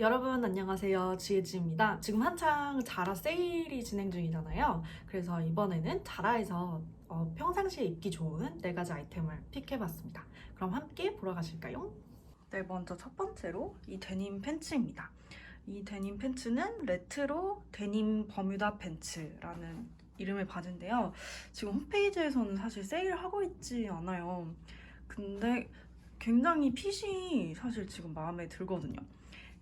여러분 안녕하세요. 지혜지입니다. 지금 한창 자라 세일이 진행 중이잖아요. 그래서 이번에는 자라에서 어, 평상시에 입기 좋은 네 가지 아이템을 픽해봤습니다. 그럼 함께 보러 가실까요? 네 먼저 첫 번째로 이 데님 팬츠입니다. 이 데님 팬츠는 레트로 데님 버뮤다 팬츠라는 이름의 바지인데요. 지금 홈페이지에서는 사실 세일하고 있지 않아요. 근데 굉장히 핏이 사실 지금 마음에 들거든요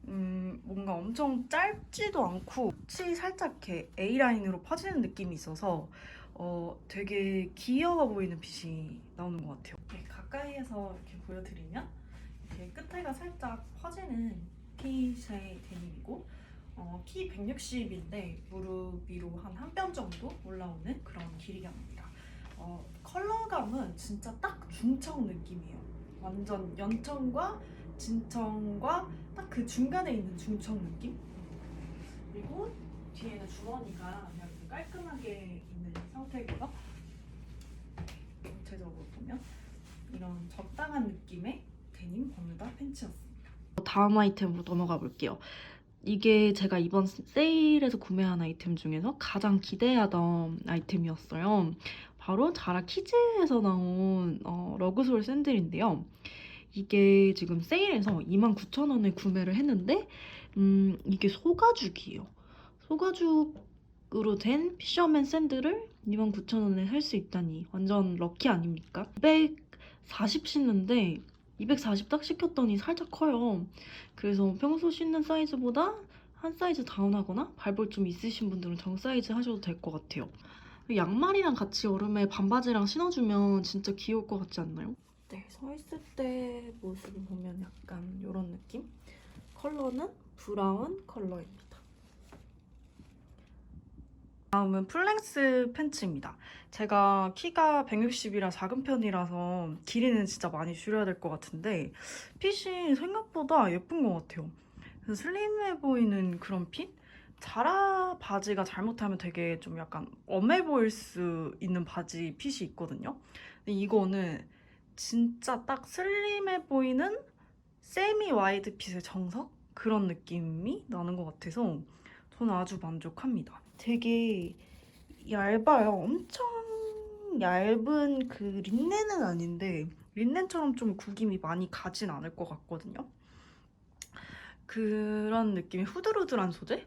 음, 뭔가 엄청 짧지도 않고 끝이 살짝 이렇게 A라인으로 퍼지는 느낌이 있어서 어, 되게 귀여워 보이는 핏이 나오는 것 같아요. 이렇게 가까이에서 이렇게 보여드리면 이렇게 끝에가 살짝 퍼지는 핏의 데님이고 어, 키 160인데 무릎 위로 한 한 뼘 정도 올라오는 그런 길이감입니다. 어, 컬러감은 진짜 딱 중청 느낌이에요. 완전 연청과 진청과 딱 그 중간에 있는 중청 느낌? 그리고 뒤에는 주머니가 그냥 이렇게 깔끔하게 있는 상태고요. 전체적으로 보면 이런 적당한 느낌의 데님 버뮤다 팬츠였습니다. 다음 아이템으로 넘어가 볼게요. 이게 제가 이번 세일에서 구매한 아이템 중에서 가장 기대하던 아이템이었어요. 바로 자라 키즈에서 나온 어, 러그솔 샌들인데요. 이게 지금 세일해서 29,000원에 구매를 했는데 음, 이게 소가죽이에요. 소가죽으로 된 피셔맨 샌들을 29,000원에 살 수 있다니 완전 럭키 아닙니까? 240 신는데 240 딱 시켰더니 살짝 커요. 그래서 평소 신는 사이즈보다 한 사이즈 다운하거나 발볼 좀 있으신 분들은 정 사이즈 하셔도 될 것 같아요. 양말이랑 같이 여름에 반바지랑 신어주면 진짜 귀여울 것 같지 않나요? 네, 서 있을 때 모습을 보면 약간 이런 느낌? 컬러는 브라운 컬러입니다. 다음은 플랭스 팬츠입니다. 제가 키가 160이라 작은 편이라서 길이는 진짜 많이 줄여야 될 것 같은데 핏이 생각보다 예쁜 것 같아요. 슬림해 보이는 그런 핏? 자라 바지가 잘못하면 되게 좀 약간 엄해 보일 수 있는 바지 핏이 있거든요. 근데 이거는 진짜 딱 슬림해 보이는 세미 와이드 핏의 정석? 그런 느낌이 나는 것 같아서 저는 아주 만족합니다. 되게 얇아요. 엄청 얇은 그 린넨은 아닌데 린넨처럼 좀 구김이 많이 가진 않을 것 같거든요. 그런 느낌의 후들후들한 소재?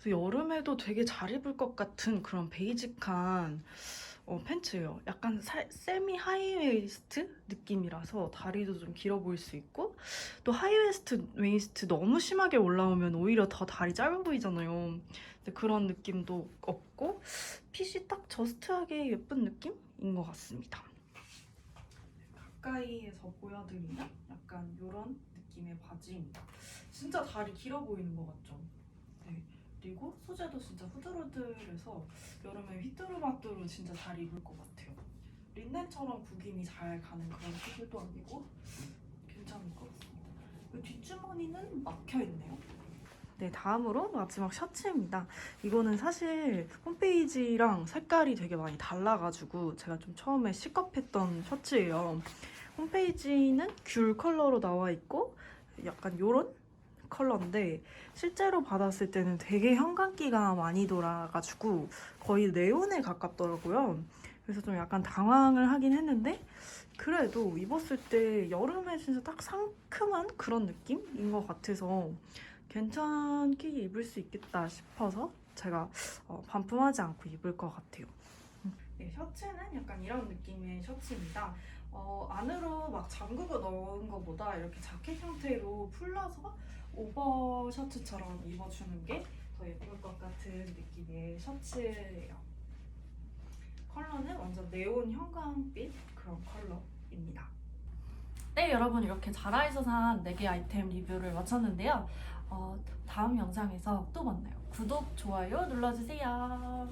그래서 여름에도 되게 잘 입을 것 같은 그런 베이직한 어, 팬츠예요. 약간 살, 세미 하이웨이스트 느낌이라서 다리도 좀 길어 보일 수 있고 또 하이웨이스트 웨이스트 너무 심하게 올라오면 오히려 더 다리 짧아 보이잖아요. 그런 느낌도 없고 핏이 딱 저스트하게 예쁜 느낌인 것 같습니다. 가까이에서 보여드리면 약간 이런 느낌의 바지입니다. 진짜 다리 길어 보이는 것 같죠? 네. 그리고 소재도 진짜 후들후들해서 여름에 휘뚜루마뚜루 진짜 잘 입을 것 같아요. 린넨처럼 구김이 잘 가는 그런 소재도 아니고 괜찮을 것 같습니다. 이 뒷주머니는 막혀 있네요. 네, 다음으로 마지막 셔츠입니다. 이거는 사실 홈페이지랑 색깔이 되게 많이 달라가지고 제가 좀 처음에 시겁했던 셔츠예요. 홈페이지는 귤 컬러로 나와 있고 약간 요런 컬러인데 실제로 받았을 때는 되게 형광기가 많이 돌아가지고 거의 네온에 가깝더라고요. 그래서 좀 약간 당황을 하긴 했는데 그래도 입었을 때 여름에 진짜 딱 상큼한 그런 느낌인 것 같아서 괜찮게 입을 수 있겠다 싶어서 제가 어, 반품하지 않고 입을 것 같아요. 네, 셔츠는 약간 이런 느낌의 셔츠입니다. 어, 안으로 막 잠그고 넣은 것보다 이렇게 자켓 형태로 풀러서 오버 셔츠처럼 입어주는 게 더 예쁠 것 같은 느낌의 셔츠예요. 컬러는 완전 네온 형광빛 그런 컬러입니다. 네, 여러분 이렇게 자라에서 산 4개 아이템 리뷰를 마쳤는데요. 어, 다음 영상에서 또 만나요. 구독, 좋아요 눌러주세요.